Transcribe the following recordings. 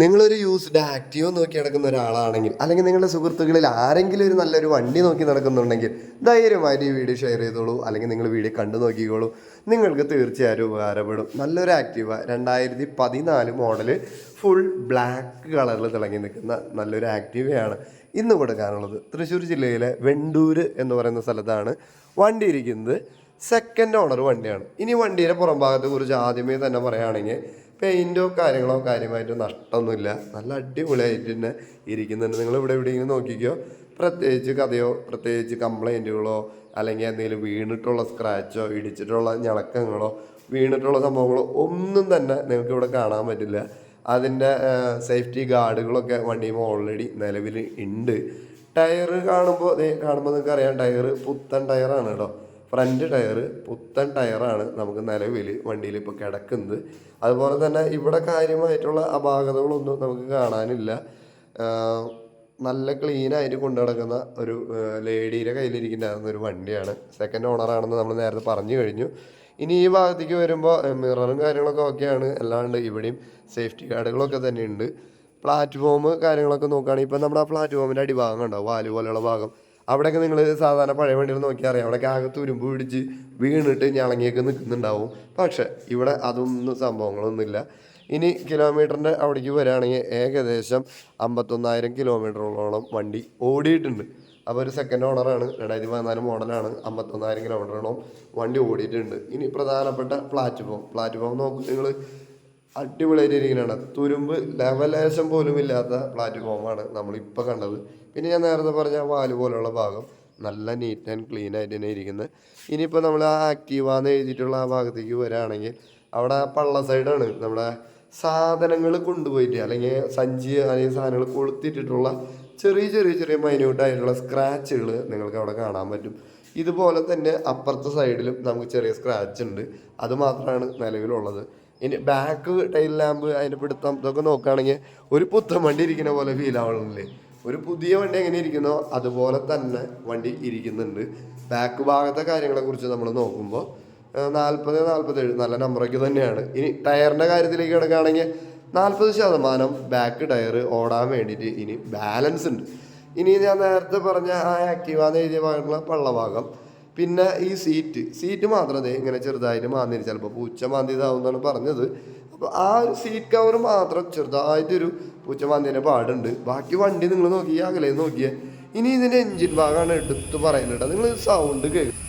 നിങ്ങളൊരു used active നോക്കി നടക്കുന്ന ഒരാളാണെങ്കിൽ അല്ലെങ്കിൽ നിങ്ങളുടെ സുഹൃത്തുക്കളിൽ ആരെങ്കിലും ഒരു നല്ലൊരു വണ്ടി നോക്കി നടക്കുന്നുണ്ടെങ്കിൽ ധൈര്യമായിട്ട് ഈ വീഡിയോ ഷെയർ ചെയ്തോളൂ. അല്ലെങ്കിൽ നിങ്ങൾ വീഡിയോ കണ്ടു നോക്കിക്കോളൂ. നിങ്ങൾക്ക് തീർച്ചയായും ഉപകാരപ്പെടും. നല്ലൊരു ആക്റ്റീവ രണ്ടായിരത്തി പതിനാല് മോഡൽ ഫുൾ ബ്ലാക്ക് കളറിൽ തിളങ്ങി നിൽക്കുന്ന നല്ലൊരു ആക്റ്റീവയാണ് ഇന്ന് കൊടുക്കാനുള്ളത് തൃശ്ശൂർ ജില്ലയിലെ വെണ്ടൂര് എന്ന് പറയുന്ന സ്ഥലത്താണ് വണ്ടി ഇരിക്കുന്നത്. സെക്കൻഡ് ഓണർ വണ്ടിയാണ്. ഇനി വണ്ടിയുടെ പുറം ഭാഗത്തെ കുറിച്ച് ആദ്യമേ തന്നെ പറയുകയാണെങ്കിൽ പെയിന്റോ കാര്യങ്ങളോ കാര്യമായിട്ട് നഷ്ടമൊന്നുമില്ല. നല്ല അടിപൊളിയായിട്ട് തന്നെ ഇരിക്കുന്നുണ്ട്. നിങ്ങൾ ഇവിടെ എവിടെയെങ്കിലും നോക്കിക്കോ. പ്രത്യേകിച്ച് കഥയോ പ്രത്യേകിച്ച് കംപ്ലൈന്റുകളോ അല്ലെങ്കിൽ എന്തെങ്കിലും വീണിട്ടുള്ള സ്ക്രാച്ചോ ഇടിച്ചിട്ടുള്ള ഞളക്കങ്ങളോ വീണിട്ടുള്ള സംഭവങ്ങളോ ഒന്നും തന്നെ നിങ്ങൾക്ക് ഇവിടെ കാണാൻ പറ്റില്ല. അതിന്റെ സേഫ്റ്റി ഗാർഡുകളൊക്കെ വണ്ടിയുമ്പോൾ ഓൾറെഡി നിലവിൽ ഉണ്ട്. ടയർ കാണുമ്പോൾ കാണുമ്പോൾ നിങ്ങൾക്ക് അറിയാം ടയർ പുത്തൻ ടയറാണ് കേട്ടോ. ഫ്രണ്ട് ടയർ പുത്തൻ ടയറാണ് നമുക്ക് നിലവിൽ വണ്ടിയിൽ ഇപ്പോൾ കിടക്കുന്നത്. അതുപോലെ തന്നെ ഇവിടെ കാര്യമായിട്ടുള്ള അപാകതകളൊന്നും നമുക്ക് കാണാനില്ല. നല്ല ക്ലീനായിട്ട് കൊണ്ടു നടക്കുന്ന ഒരു ലേഡിയുടെ കയ്യിലിരിക്കുന്ന ഒരു വണ്ടിയാണ്. സെക്കൻഡ് ഓണറാണെന്ന് നമ്മൾ നേരത്തെ പറഞ്ഞു കഴിഞ്ഞു. ഇനി ഈ ഭാഗത്തേക്ക് വരുമ്പോൾ മിററും കാര്യങ്ങളൊക്കെ ഓക്കെയാണ്. അല്ലാണ്ട് ഇവിടെയും സേഫ്റ്റി ഗാർഡുകളൊക്കെ തന്നെയുണ്ട്. പ്ലാറ്റ്ഫോം കാര്യങ്ങളൊക്കെ നോക്കുകയാണെങ്കിൽ ഇപ്പം നമ്മുടെ ആ പ്ലാറ്റ്ഫോമിന്റെ അടിഭാഗം കണ്ടോ? വാൽ പോലെയുള്ള ഭാഗം. അവിടെയൊക്കെ നിങ്ങൾ സാധാരണ പഴയ വണ്ടികൾ നോക്കിയാൽ അറിയാം. അവിടെയൊക്കെ ആകെ തുരുമ്പ് പിടിച്ച് വീണിട്ട് ഞളങ്ങിയൊക്കെ നിൽക്കുന്നുണ്ടാവും. പക്ഷേ ഇവിടെ അതൊന്നും സംഭവങ്ങളൊന്നുമില്ല. ഇനി കിലോമീറ്ററിന്റെ അവിടേക്ക് വരികയാണെങ്കിൽ ഏകദേശം അമ്പത്തൊന്നായിരം കിലോമീറ്ററോളം വണ്ടി ഓടിയിട്ടുണ്ട്. അപ്പോൾ ഒരു സെക്കൻഡ് ഓണറാണ് രണ്ടായിരത്തി പതിനാല് മോഡലാണ് അമ്പത്തൊന്നായിരം കിലോമീറ്ററോളം വണ്ടി ഓടിയിട്ടുണ്ട്. ഇനി പ്രധാനപ്പെട്ട പ്ലാറ്റ്ഫോം പ്ലാറ്റ്ഫോം നോക്കും നിങ്ങൾ അടിപൊളിയായിട്ട് ഇരിക്കുന്നതാണ് തുരുമ്പ് ലെവലേശം പോലും ഇല്ലാത്ത പ്ലാറ്റ്ഫോമാണ് നമ്മളിപ്പോൾ കണ്ടത്. പിന്നെ ഞാൻ നേരത്തെ പറഞ്ഞ വാൽ പോലുള്ള ഭാഗം നല്ല നീറ്റ് ആൻഡ് ക്ലീൻ ആയിട്ട് തന്നെ ഇരിക്കുന്നത് ഇനിയിപ്പോൾ നമ്മൾ ആ ആക്റ്റീവാന്ന് എഴുതിയിട്ടുള്ള ആ ഭാഗത്തേക്ക് വരികയാണെങ്കിൽ അവിടെ പള്ള സൈഡാണ് നമ്മുടെ സാധനങ്ങൾ കൊണ്ടുപോയിട്ട് അല്ലെങ്കിൽ സഞ്ചി അല്ലെങ്കിൽ സാധനങ്ങൾ കൊളുത്തിട്ടിട്ടുള്ള ചെറിയ ചെറിയ ചെറിയ മൈന്യൂട്ടായിട്ടുള്ള സ്ക്രാച്ചുകൾ നിങ്ങൾക്ക് അവിടെ കാണാൻ പറ്റും. ഇതുപോലെ തന്നെ അപ്പുറത്തെ സൈഡിലും നമുക്ക് ചെറിയ സ്ക്രാച്ച് ഉണ്ട്. അത് മാത്രമാണ് നിലവിലുള്ളത്. ഇനി ബാക്ക് ടൈൽ ലാമ്പ് അതിന്റെ പിടുത്തം ഇതൊക്കെ നോക്കുകയാണെങ്കിൽ ഒരു പുത്തൻ വണ്ടി ഇരിക്കുന്ന പോലെ ഫീൽ ആവണമല്ലേ ഒരു പുതിയ വണ്ടി എങ്ങനെ ഇരിക്കുന്നോ അതുപോലെ തന്നെ വണ്ടി ഇരിക്കുന്നുണ്ട്. ബാക്ക് ഭാഗത്തെ കാര്യങ്ങളെക്കുറിച്ച് നമ്മൾ നോക്കുമ്പോൾ നാൽപ്പത് നാൽപ്പത്തേഴ് നല്ല നമ്പറൊക്കെ തന്നെയാണ്. ഇനി ടയറിന്റെ കാര്യത്തിലേക്ക് കിടക്കുകയാണെങ്കിൽ നാൽപ്പത് ശതമാനം ബാക്ക് ടയർ ഓടാൻ വേണ്ടിയിട്ട് ഇനി ബാലൻസ് ഉണ്ട്. ഇനി ഞാൻ നേരത്തെ പറഞ്ഞ ആ ആക്റ്റീവാന്ന് എഴുതിയ ഭാഗമുള്ള പള്ളഭാഗം പിന്നെ ഈ സീറ്റ് സീറ്റ് മാത്രം ദേ ഇങ്ങനെ ചെറുതായിട്ട് മാന്തിരി ചിലപ്പോൾ പൂച്ച മാന്തിയതാവുമെന്നാണ് പറഞ്ഞത്. അപ്പോൾ ആ ഒരു സീറ്റ് കവർ മാത്രം ചെറുതായിട്ടൊരു പൂച്ച മാന്തിന്റെ പാടുണ്ട്. ബാക്കി വണ്ടി നിങ്ങൾ നോക്കിയാൽ അകലെ നോക്കിയേ. ഇനി ഇതിന്റെ എഞ്ചിൻ ഭാഗമാണ് എടുത്ത് പറയുന്നത് കേട്ടോ. നിങ്ങൾ സൗണ്ട് കേൾക്കും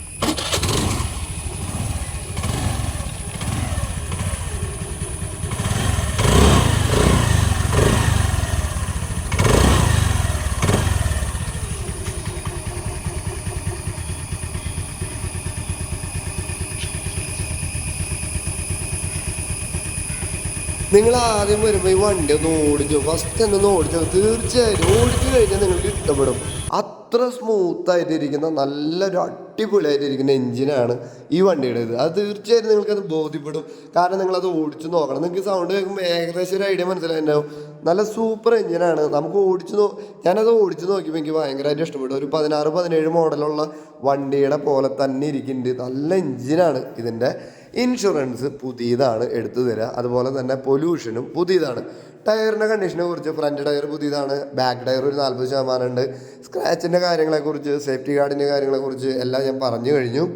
നിങ്ങൾ ആദ്യം വരുമ്പോൾ ഈ വണ്ടി ഒന്ന് ഓടിച്ചു. ഫസ്റ്റ് തന്നെ ഒന്ന് ഓടിച്ചു. തീർച്ചയായിട്ടും ഓടിച്ചു കഴിഞ്ഞാൽ നിങ്ങൾക്ക് ഇഷ്ടപ്പെടും. അത്ര സ്മൂത്ത് ആയിട്ടിരിക്കുന്ന നല്ലൊരു അടിപൊളിയായിട്ടിരിക്കുന്ന എഞ്ചിനാണ് ഈ വണ്ടിയുടേത്. അത് തീർച്ചയായിട്ടും നിങ്ങൾക്കത് ബോധ്യപ്പെടും. കാരണം നിങ്ങളത് ഓടിച്ചു നോക്കണം. നിങ്ങൾക്ക് സൗണ്ട് കേൾക്കുമ്പോൾ ഏകദേശം ഒരു ഐഡിയ മനസ്സിലായിട്ടുണ്ടാവും. നല്ല സൂപ്പർ എഞ്ചിനാണ്. നമുക്ക് ഓടിച്ചു നോ ഞാനത് ഓടിച്ചു നോക്കിയപ്പോൾ എനിക്ക് ഭയങ്കരമായിട്ട് ഇഷ്ടപ്പെട്ടു. ഒരു പതിനാറ് പതിനേഴ് മോഡലുള്ള വണ്ടിയുടെ പോലെ തന്നെ ഇരിക്കുന്നുണ്ട്. നല്ല എഞ്ചിനാണ്. ഇതിന്റെ ഇൻഷുറൻസ് പുതിയതാണ് എടുത്തു തരിക അതുപോലെ തന്നെ പൊല്യൂഷനും പുതിയതാണ്. ടയറിന്റെ കണ്ടീഷനെ കുറിച്ച് ഫ്രണ്ട് ടയർ പുതിയതാണ് ബാക്ക് ടയർ ഒരു നാൽപ്പത് ശതമാനം ഉണ്ട്. സ്ക്രാച്ചിന്റെ കാര്യങ്ങളെക്കുറിച്ച് സേഫ്റ്റി ഗാർഡിന്റെ കാര്യങ്ങളെക്കുറിച്ച് എല്ലാം ഞാൻ പറഞ്ഞു കഴിഞ്ഞു.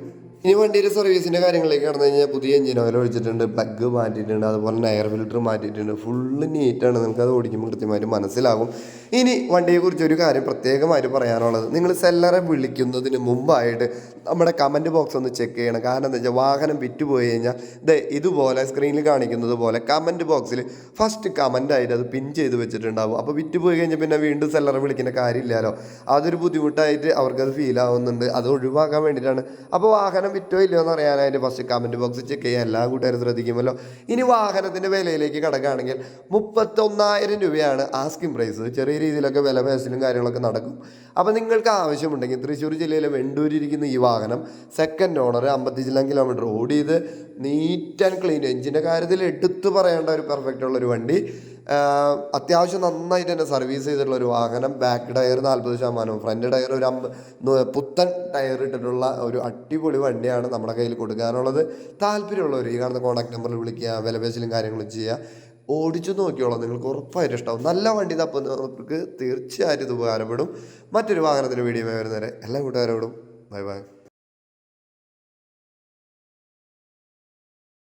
ഇനി വണ്ടിയുടെ സർവീസിന്റെ കാര്യങ്ങളിലേക്ക് കടന്നു കഴിഞ്ഞാൽ പുതിയ എഞ്ചിൻ ഓയിൽ ഒഴിച്ചിട്ടുണ്ട് പ്ലഗ് മാറ്റിയിട്ടുണ്ട് അതുപോലെ തന്നെ എയർ ഫിൽറ്റർ മാറ്റിയിട്ടുണ്ട്. ഫുള്ള് നീറ്റാണ് നിങ്ങൾക്ക് അത് ഓടിക്കുമ്പോൾ കൃത്യമായിട്ട് മനസ്സിലാകും. ഇനി വണ്ടിയെക്കുറിച്ച് ഒരു കാര്യം പ്രത്യേകമായിട്ട് പറയാനുള്ളത്. നിങ്ങൾ സെല്ലറെ വിളിക്കുന്നതിന് മുമ്പായിട്ട് നമ്മുടെ കമന്റ് ബോക്സ് ഒന്ന് ചെക്ക് ചെയ്യണം. കാരണം എന്താ വെച്ചാൽ വാഹനം വിറ്റുപോയി കഴിഞ്ഞാൽ ദേ ഇതുപോലെ സ്ക്രീനിൽ കാണിക്കുന്നത് പോലെ കമന്റ് ബോക്സിൽ ഫസ്റ്റ് കമന്റ് ആയിട്ട് അത് പിൻ ചെയ്ത് വെച്ചിട്ടുണ്ടാവും. അപ്പോൾ വിറ്റുപോയി കഴിഞ്ഞാൽ പിന്നെ വീണ്ടും സെല്ലറെ വിളിക്കേണ്ട കാര്യമില്ലല്ലോ. അതൊരു ബുദ്ധിമുട്ടായിട്ട് അവർക്കത് ഫീൽ ആവുന്നുണ്ട്. അത് ഒഴിവാക്കാൻ വേണ്ടിയിട്ടാണ്. അപ്പോൾ വാഹനം വിറ്റോ ഇല്ലയോ എന്ന് അറിയാൻ അതിന്റെ ഫസ്റ്റ് കമന്റ് ബോക്സ് ചെക്ക് ചെയ്യുക എല്ലാ കൂട്ടുകാരും ശ്രദ്ധിക്കുമല്ലോ. ഇനി വാഹനത്തിന്റെ വിലയിലേക്ക് കിടക്കുകയാണെങ്കിൽ മുപ്പത്തൊന്നായിരം രൂപയാണ് ആസ്കിംഗ് പ്രൈസ് ചെറിയ രീതിയിലൊക്കെ വില പേശലും കാര്യങ്ങളൊക്കെ നടക്കും. അപ്പോൾ നിങ്ങൾക്ക് ആവശ്യമുണ്ടെങ്കിൽ തൃശ്ശൂർ ജില്ലയിലെ വെണ്ടൂരിരിക്കുന്ന ഈ വാഹനം സെക്കൻഡ് ഓണർ അമ്പത്തി ജില്ല കിലോമീറ്റർ ഓടിയത് നീറ്റ് ആൻഡ് ക്ലീൻ. എഞ്ചിന്റെ കാര്യത്തിൽ എടുത്തു പറയേണ്ട ഒരു പെർഫെക്റ്റ് ഉള്ളൊരു വണ്ടി. അത്യാവശ്യം നന്നായിട്ട് തന്നെ സർവീസ് ചെയ്തിട്ടുള്ള ഒരു വാഹനം. ബാക്ക് ടയർ നാൽപ്പത് ശതമാനവും ഫ്രണ്ട് ടയർ ഒരു അമ്പ പുത്തൻ ടയർ ഇട്ടിട്ടുള്ള ഒരു അടിപൊളി വണ്ടിയാണ് നമ്മുടെ കയ്യിൽ കൊടുക്കാനുള്ളത്. താല്പര്യമുള്ളവർ ഈ കാണുന്ന കോൺടാക്ട് നമ്പറിൽ വിളിക്കുക വിലപേശലും കാര്യങ്ങളും ചെയ്യുക. ഓടിച്ചു നോക്കിയോളാം നിങ്ങൾക്ക് ഉറപ്പായിട്ടും ഇഷ്ടമാവും നല്ല വണ്ടി തപ്പുന്നവർക്ക് തീർച്ചയായിട്ടും ഇത് ഉപകാരപ്പെടും. മറ്റൊരു വാഹനത്തിന്റെ വീഡിയോ വരുന്നവരെ എല്ലാ കൂട്ടുകാരോടും ബൈ ബൈ.